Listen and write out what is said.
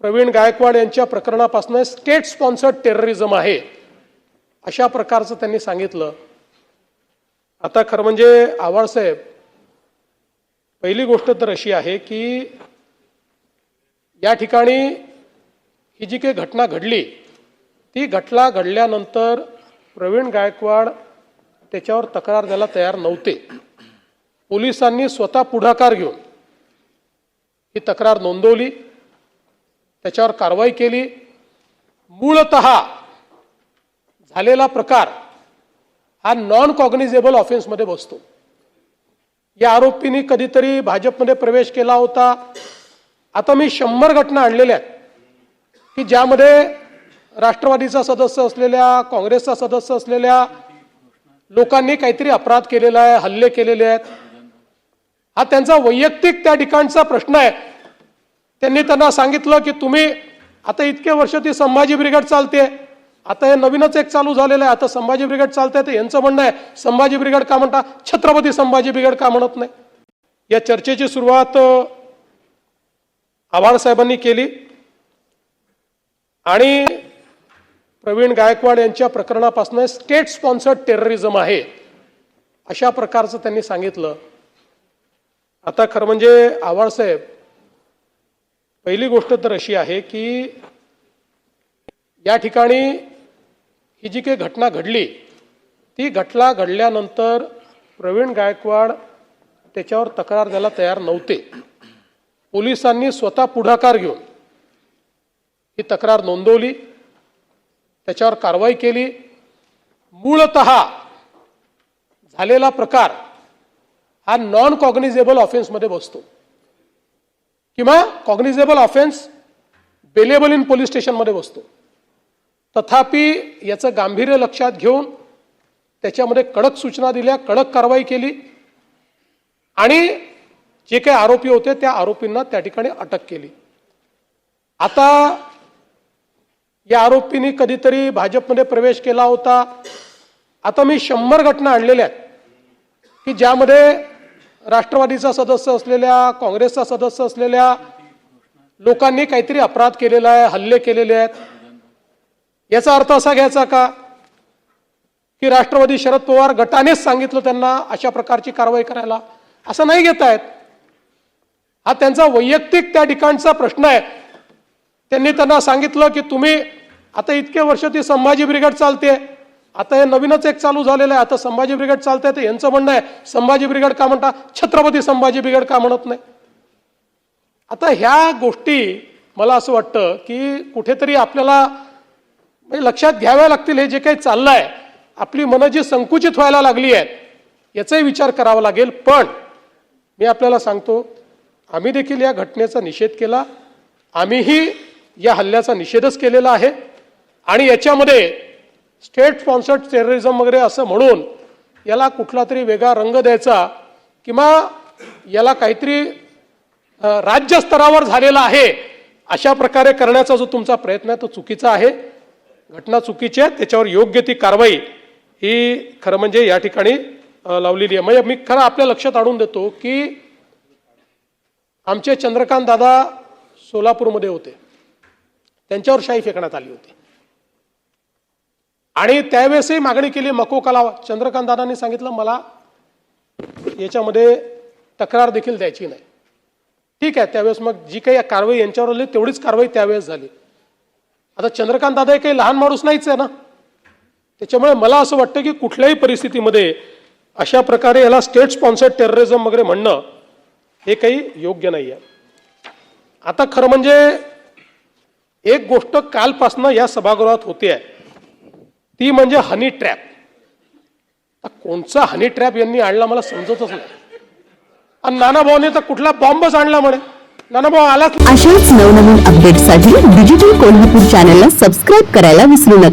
प्रवीण गायकवाड यांच्या प्रकरणापासून state sponsored terrorism आहे. अशा प्रकारचं त्यांनी सांगितलं. आता खरं म्हणजे आव्हाडसाहेब पहिली गोष्ट तर अशी आहे की या ठिकाणी ही जी काही घटना घडली ती घटना घडल्यानंतर प्रवीण गायकवाड त्याच्यावर तक्रार द्यायला तयार नव्हते. पोलिसांनी स्वतः पुढाकार घेऊन ही तक्रार नोंदवली. त्याच्यावर कारवाई केली. मूळत झालेला प्रकार हा नॉन कॉग्निझेबल ऑफेन्समध्ये बसतो. या आरोपींनी कधीतरी भाजपमध्ये प्रवेश केला होता. आता मी शंभर घटना आणलेल्या आहेत की ज्यामध्ये राष्ट्रवादीचा सदस्य असलेल्या काँग्रेसचा सदस्य असलेल्या लोकांनी काहीतरी अपराध केलेला आहे हल्ले केलेले आहेत. हा त्यांचा वैयक्तिक त्या ठिकाणचा प्रश्न आहे. त्यांनी त्यांना सांगितलं की तुम्ही आता इतके वर्ष ती संभाजी ब्रिगेड चालते आता हे नवीनच एक चालू झालेलं आहे आता संभाजी ब्रिगेड चालतंय तर यांचं म्हणणं आहे संभाजी ब्रिगेड का म्हणता छत्रपती संभाजी ब्रिगेड का म्हणत नाही? या चर्चेची सुरुवात आव्हाडसाहेबांनी केली. आणि प्रवीण गायकवाड यांच्या प्रकरणापासून स्टेट स्पॉन्सर्ड टेररिझम आहे अशा प्रकारचं त्यांनी सांगितलं. आता खरं म्हणजे आव्हाडसाहेब पहिली गोष्ट तर अशी आहे की या ठिकाणी ही जी काही घटना घडली ती घटना घडल्यानंतर प्रवीण गायकवाड त्याच्यावर तक्रार द्यायला तयार नव्हते. पोलिसांनी स्वतः पुढाकार घेऊन ही तक्रार नोंदवली त्याच्यावर कारवाई केली. मूळत झालेला प्रकार हा नॉन कॉग्निझेबल ऑफेन्समध्ये बसतो. किंवा cognizable offence bailable in police स्टेशनमध्ये बसतो. तथापि याचं गांभीर्य लक्षात घेऊन त्याच्यामध्ये कडक सूचना दिल्या कडक कारवाई केली आणि जे काही आरोपी होते त्या आरोपींना त्या ठिकाणी अटक केली. आता या आरोपींनी कधीतरी भाजपमध्ये प्रवेश केला होता. आता मी शंभर घटना आणलेल्या आहेत की ज्यामध्ये राष्ट्रवादीचा सदस्य असलेल्या काँग्रेसचा सदस्य असलेल्या लोकांनी काहीतरी अपराध केलेला आहे हल्ले केलेले आहेत. याचा अर्थ असा घ्यायचा का की राष्ट्रवादी शरद पवार गटानेच सांगितलं त्यांना अशा प्रकारची कारवाई करायला? असं नाही घेत आहेत हा त्यांचा वैयक्तिक त्या ठिकाणचा प्रश्न आहे. त्यांनी त्यांना सांगितलं की तुम्ही आता इतके वर्ष ती संभाजी ब्रिगेड चालते आता हे नवीनच एक चालू झालेलं आहे. आता संभाजी ब्रिगेड चालतंय तर यांचं म्हणणं आहे. संभाजी ब्रिगेड का म्हणता? छत्रपती संभाजी ब्रिगेड का म्हणत नाही? आता ह्या गोष्टी मला असं वाटतं की कुठेतरी आपल्याला म्हणजे लक्षात घ्याव्या लागतील हे जे काही चाललं आहे आपली मनं जी संकुचित व्हायला लागली आहेत याचाही विचार करावा लागेल. पण मी आपल्याला सांगतो आम्ही देखील या घटनेचा निषेध केला. आम्हीही या हल्ल्याचा निषेधच केलेला आहे. आणि याच्यामध्ये स्टेट स्पॉन्सर्ड टेररिझम वगैरे असं म्हणून याला कुठला तरी वेगळा रंग द्यायचा किंवा याला काहीतरी राज्यस्तरावर झालेला आहे अशा प्रकारे करण्याचा जो तुमचा प्रयत्न आहे तो चुकीचा आहे. घटना चुकीची आहे त्याच्यावर योग्य ती कारवाई ही खरं म्हणजे या ठिकाणी लावलेली आहे. म्हणजे मी खरं आपल्या लक्षात आणून देतो की आमचे चंद्रकांत दादा सोलापूरमध्ये होते. त्यांच्यावर शाही फेकण्यात आली होती. आणि त्यावेळेसही मागणी केली मको कलावा. चंद्रकांत दादांनी सांगितलं मला याच्यामध्ये तक्रार देखील द्यायची नाही. ठीक आहे त्यावेळेस मग जी काही कारवाई यांच्यावर आली तेवढीच कारवाई त्यावेळेस झाली. आता चंद्रकांत दादा हे काही लहान माणूस नाहीच आहे ना. त्याच्यामुळे मला असं वाटतं की कुठल्याही परिस्थितीमध्ये अशा प्रकारे याला स्टेट स्पॉन्सर्ड टेररिझम वगैरे म्हणणं हे काही योग्य नाही आहे आता खरं म्हणजे एक गोष्ट कालपासनं या सभागृहात होते आहे ती म्हणजे हनी ट्रॅप कोणचा हनी ट्रॅप यांनी आणला मला समजतच नाही. आणि नानाभाऊने तर कुठला बॉम्बच आणला म्हणे. नानाभाऊ आलाच अशाच नवनवीन अपडेटसाठी डिजिटल कोल्हापूर चॅनलला सबस्क्राईब करायला विसरू नका.